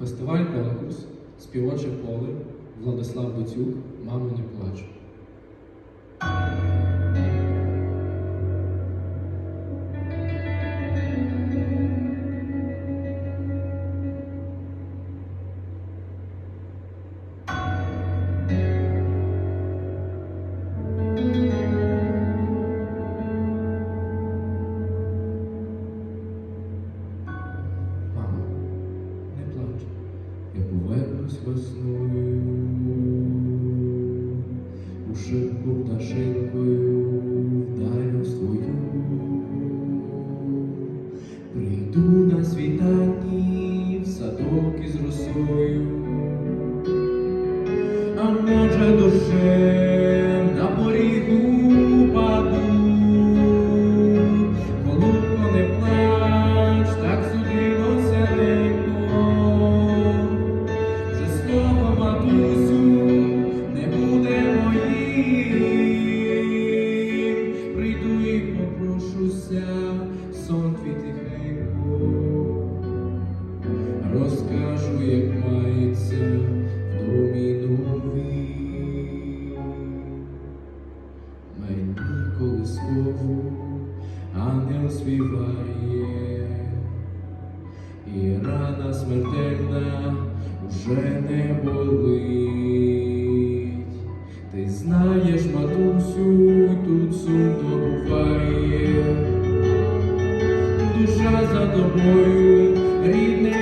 Фестиваль конкурс, співоче поле, Владислав Буцюк, Мамо не плач. Повернусь весною, у шибку пташинкою в свою. Прийду на світанні в садок із росою, а може дощем на порігу паду. Голубко, не плач, так судилося Розкажу, як мається в домі новий. Мені колискову ангел співає, і рана смертельна уже не болить. Ти знаєш, матусю, тут сумно буває, душа за тобою, рідне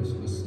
pessoas.